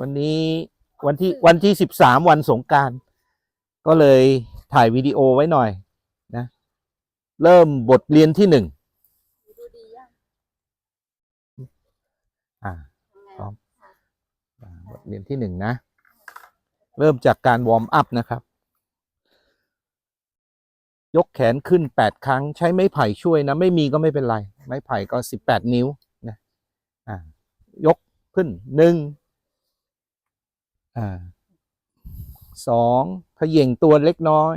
วันนี้วันที่วันที่สิบสามวันสงกราร ก็เลยถ่ายวิดีโอไว้หน่อยนะ เริ่มบทเรียนที่หนึ่งดูดียังอ่าทำไงพร้อมอ่าบทเรียนที่หนึ่งนะ เริ่มจากการวอร์มอัพนะครับ ยกแขนขึ้นแปดครั้ง ใช้ไม้ไผ่ช่วยนะ ไม่มีก็ไม่เป็นไร ไม้ไผ่ก็สิบแปดนิ้วนะอ่ายกขึ้นหนึ่ง อ่าสองเขย่งตัวเล็กน้อย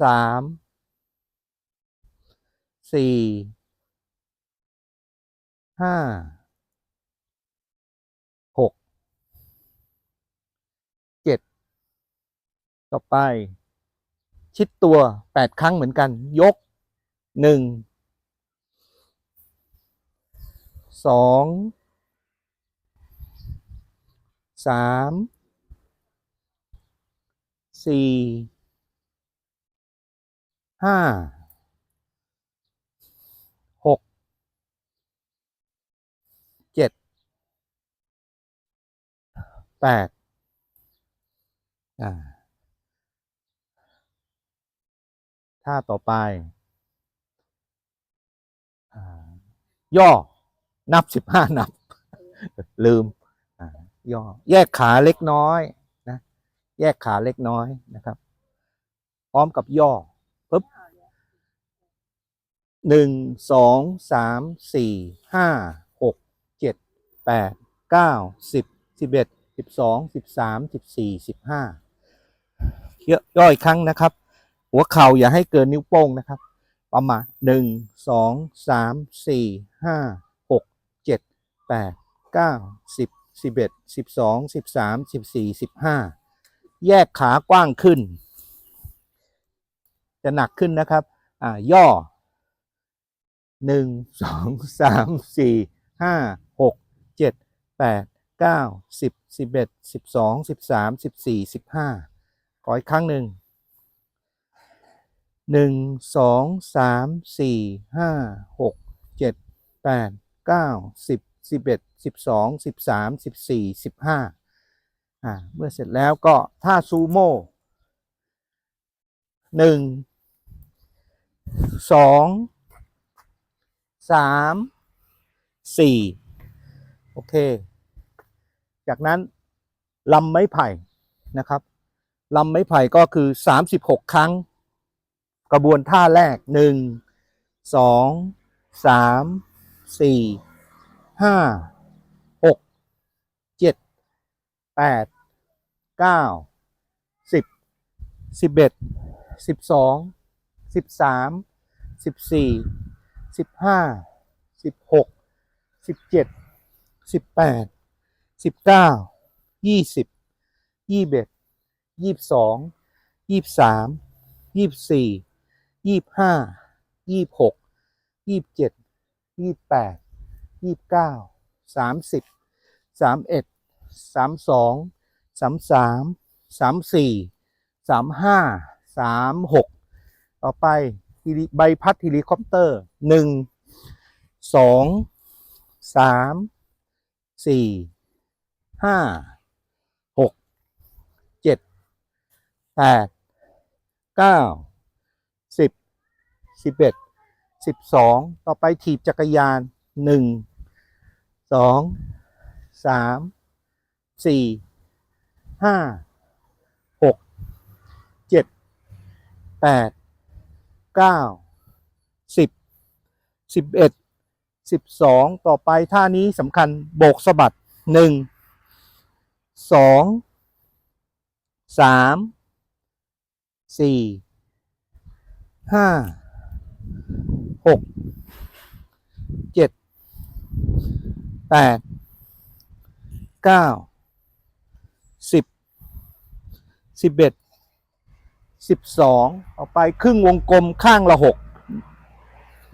สามสี่ห้าหกเจ็ดต่อไป ชิดตัวแปดครั้งเหมือนกัน ยกหนึ่งสอง สามสี่ห้าหกเจ็ดแปดอ่าท่าต่อไป ย่อนับสิบห้านับ ลืม ย่อ แยกขาเล็กน้อยนะ แยกขาเล็กน้อยนะครับ พร้อมกับย่อปุ๊บหนึ่งสองสามสี่ห้าหกเจ็ดแปดเก้าสิบสิบเอ็ดสิบสองสิบสามสิบสี่สิบห้าย่ออีกครั้งนะครับ หัวเข่าอย่าให้เกินนิ้วโป้งนะครับ ประมาณหนึ่งสองสามสี่ห้าหกเจ็ดแปดเก้าสิบ สิบเอ็ดสิบสองสิบสามสิบสี่สิบห้าแยกขากว้างขึ้น จะหนักขึ้นนะครับ อ่า ย่อหนึ่งสองสามสี่ห้าหกเจ็ดแปดเก้าสิบสิบเอ็ดสิบสองสิบสามสิบสี่สิบห้าขออีกครั้งหนึ่งหนึ่งสองสามสี่ห้าหกเจ็ดแปดเก้าสิบ สิบเอ็ดสิบสองสิบสามสิบสี่สิบห้าอ่าเมื่อเสร็จแล้วก็ท่าซูโม่หนึ่งสองสามสี่โอเค จากนั้นลำไม้ไผ่นะครับลำไม้ไผ่ก็คือสามสิบหกครั้ง กระบวนท่าแรกหนึ่งสองสามสี่ ห้าหกเจ็ดแปดเก้าสิบสิบเอ็ดสิบสองสิบสามสิบสี่สิบห้าสิบหกสิบเจ็ดสิบแปดสิบเก้ายี่สิบยี่สิบเอ็ดยี่สิบสองยี่สิบสามยี่สิบสี่ยี่สิบห้ายี่สิบหกยี่สิบเจ็ดยี่สิบแปด ยี่สิบเก้าสามสิบสามเอ็ดสามสองสามสามสามสี่สามห้าสามหกต่อไปฮิลิใบพัดเฮลิคอปเตอร์หนึ่งสองสามสี่ห้าหกเจ็ดแปดเก้าสิบสิบเอ็ดสิบสองต่อไปถีบจักรยานหนึ่ง สองสามสี่ห้าหกเจ็ดแปดเก้าสิบสิบเอ็ดสิบสองต่อไปท่านี้สำคัญโบกสะบัดหนึ่งสองสามสี่ห้าหกเจ็ด แปดเก้าสิบสิบเอ็ดสิบสองต่อไปครึ่งวงกลมข้างละหก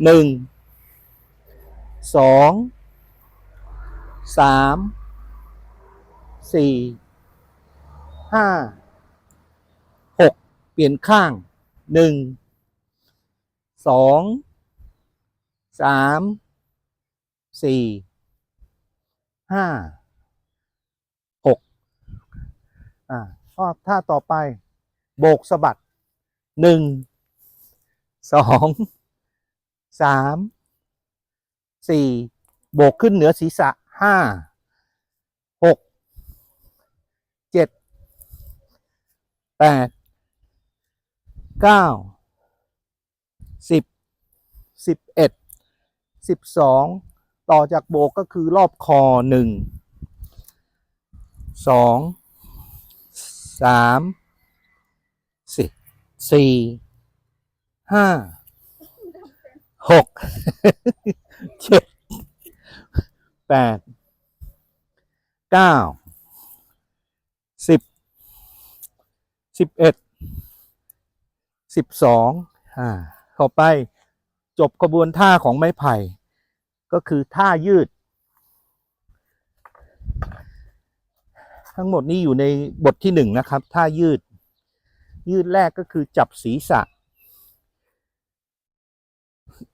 หนึ่งสองสามสี่ห้าหกเปลี่ยนข้างหนึ่งสองสามสี่ ห้าหกอ่าข้อท่าต่อไป โบกสะบัดหนึ่งสองสามสี่โบกขึ้นเหนือศีรษะห้าหกเจ็ดแปดเก้าสิบสิบเอ็ดสิบสอง ต่อจากโบกก็คือรอบคอหนึ่งสองสามสี่ห้าหกเจ็ดแปดเก้าสิบสิบเอ็ดสิบสองอ่าต่อไปจบกระบวนท่าของไม้ไผ่ ก็คือท่ายืด ทั้งหมดนี้อยู่ในบทที่หนึ่งนะครับ ท่ายืด ยืดแรกก็คือจับศีรษะ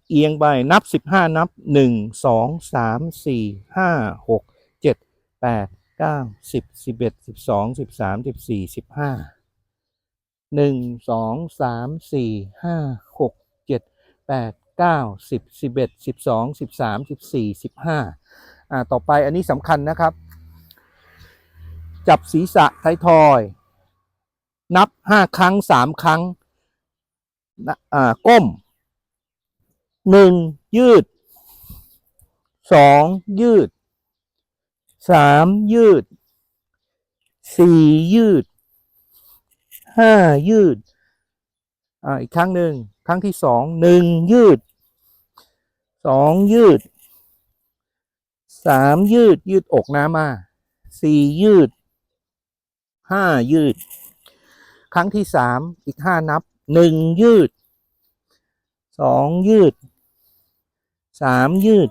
เอียงไปนับสิบห้านับหนึ่งสองสามสี่ห้าหกเจ็ดแปดเก้าสิบสิบเอ็ดสิบสองสิบสามสิบสี่สิบห้าหนึ่งสองสามสี่ห้าหกเจ็ดแปด เก้าสิบสิบเอ็ดสิบสองสิบสามสิบสี่สิบห้าต่อไปอันนี้สำคัญนะครับ จับศีรษะไทยทอย นับห้าครั้งสามครั้งนะอ่าก้มหนึ่งยืดสองยืดสามยืดสี่ยืดห้ายืดอ่าอีกครั้งหนึ่ง ครั้งที่สองหนึ่งยืดสองยืดสามยืดยืดอกน้ำมาสี่ยืดห้ายืด ครั้งที่สามอีกห้านับหนึ่งยืดสองยืดสามยืด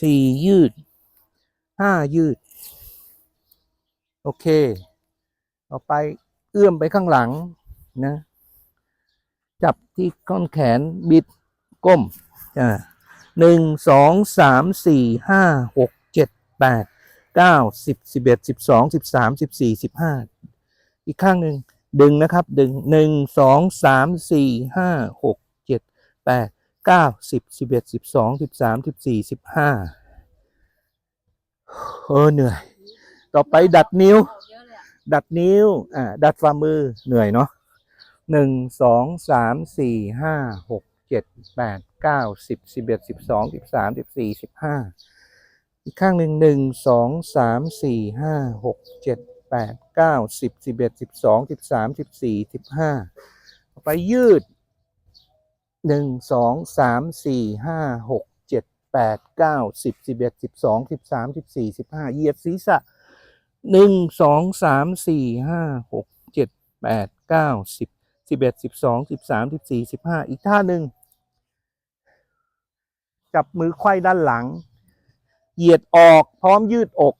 สี่ยืดห้ายืด โอเค ต่อไปเอื้อมไปข้างหลังนะ จับที่ก้นแขนบิดก้มอ่าหนึ่งสองสามสี่ห้าหกเจ็ดแปดเก้าสิบสิบเอ็ดสิบสองสิบสามสิบสี่สิบห้าอีกข้างหนึ่งดึงนะครับดึงหนึ่งสองสามสี่ห้าหกเจ็ดแปดเก้าสิบสิบเอ็ดสิบสองสิบสามสิบสี่สิบห้าเออเหนื่อย ต่อไปดัดนิ้วเยอะเลยอะดัดนิ้วอ่าดัดฝ่ามือเหนื่อยเนาะ หนึ่งสองสามสี่ห้าหกเจ็ดแปดเก้าสิบสิบเอ็ดสิบสองสิบสามสิบสี่สิบห้าอีกข้างหนึ่งหนึ่งสองสามสี่ห้าหกเจ็ดแปดเก้าสิบสิบเอ็ดสิบสองสิบสามสิบสี่สิบห้าไปยืดหนึ่งสองสามสี่ห้าหกเจ็ดแปดเก้าสิบสิบเอ็ดสิบสองสิบสามสิบสี่สิบห้าเหยียดศีรษะหนึ่งสองสามสี่ห้าหกเจ็ดแปดเก้าสิบ สิบเอ็ดสิบสองสิบสามสิบสี่สิบห้าอีกท่าหนึ่งจับมือไขว้ด้านหลัง เหยียดออกพร้อมยืดอก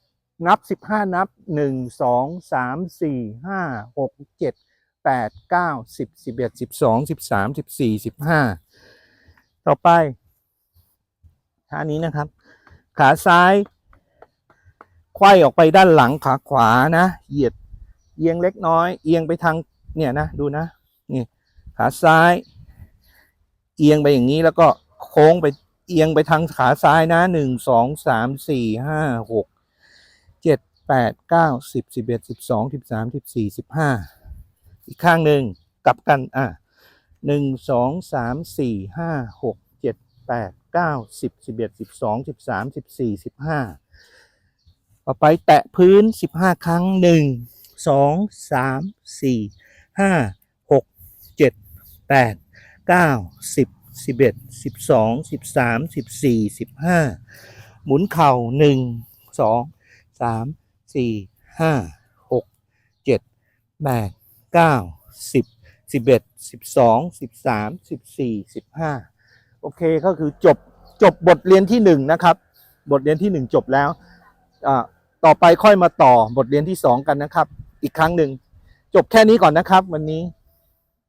นับสิบห้านับหนึ่งสองสามสี่ห้าหกเจ็ดแปดเก้าสิบสิบเอ็ดสิบสองสิบสามสิบสี่สิบห้าต่อไปท่านี้นะครับ ขาซ้ายไขว้ออกไปด้านหลังขาขวานะ เหยียดเอียงเล็กน้อย เอียงไปทางเนี่ยนะ ดูนะ ขาซ้าย เอียงไปอย่างนี้แล้วก็โค้งไปเอียงไปทางขาซ้ายนะหนึ่งสองสามสี่ห้าหกเจ็ดแปดเก้าสิบสิบเอ็ดสิบสองสิบสามสิบสี่สิบห้าอีกข้างหนึ่งกลับกันอะหนึ่งสองสามสี่ห้าหกเจ็ดแปดเก้าสิบสิบเอ็ดสิบสองสิบสามสิบสี่สิบห้าต่อไปแตะพื้นสิบห้าครั้งหนึ่งสองสามสี่ห้า แปดเก้าสิบสิบเอ็ดสิบสองสิบสามสิบสี่สิบห้าหมุนเข่าหนึ่งสองสามสี่ห้าหกเจ็ดแปดเก้าสิบสิบเอ็ดสิบสองสิบสามสิบสี่สิบห้าโอเคก็คือจบจบบทเรียนที่หนึ่งนะครับ บทเรียนที่หนึ่งจบแล้วต่อไปค่อยมาต่อบทเรียนที่สองกันนะครับ อีกครั้งหนึ่งจบแค่นี้ก่อนนะครับ วันนี้